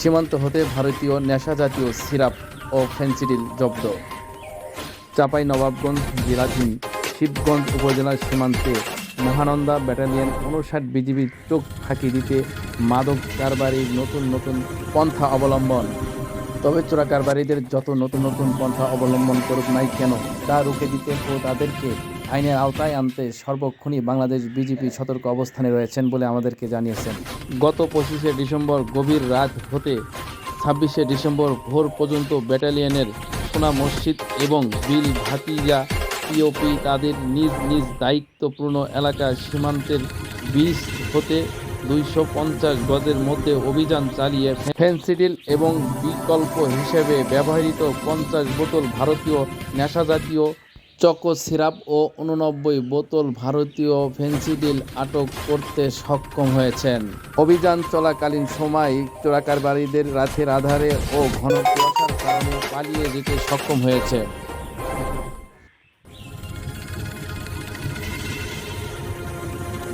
সীমান্ত হতে ভারতীয় নেশা জাতীয় সিরাপ ও ফেন্সিডিল জব্দ। চাপাই নবাবগঞ্জ জেলাধীন শিবগঞ্জ উপজেলার সীমান্তে মহানন্দা ব্যাটালিয়ন উনষাট বিজিবির চোখ ফাঁকি দিতে মাদক কারবারির নতুন নতুন পন্থা অবলম্বন। তবে চোরা কারবারিদের যত নতুন নতুন পন্থা অবলম্বন করুক নাই কেন, তা রুখে দিতে ও তাদেরকে আইনের আওতায় আনতে সর্বক্ষণই বাংলাদেশ বিজেপি সতর্ক অবস্থানে রয়েছেন বলে আমাদেরকে জানিয়েছেন। গত পঁচিশে ডিসেম্বর গভীর রাত হতে ছাব্বিশে ডিসেম্বর ভোর পর্যন্ত ব্যাটালিয়নের সোনা মসজিদ এবং বিল ভাতিজা পিওপি তাদের নিজ নিজ দায়িত্বপূর্ণ এলাকা সীমান্তের বীজ হতে দুইশো পঞ্চাশ গজের মধ্যে অভিযান চালিয়ে ফেন্সিডিল এবং বিকল্প হিসেবে ব্যবহৃত পঞ্চাশ বোতল ভারতীয় নেশাজাতীয় চকো সিরাপ ও উননব্বই বোতল ভারতীয় ফেন্সিডিল আটক করতে সক্ষম হয়েছেন। অভিযান চলাকালীন সময় চোরাকারবারীদের রাতের আধারে ও ঘন কুয়াশার কারণে পালিয়ে যেতে সক্ষম হয়েছে।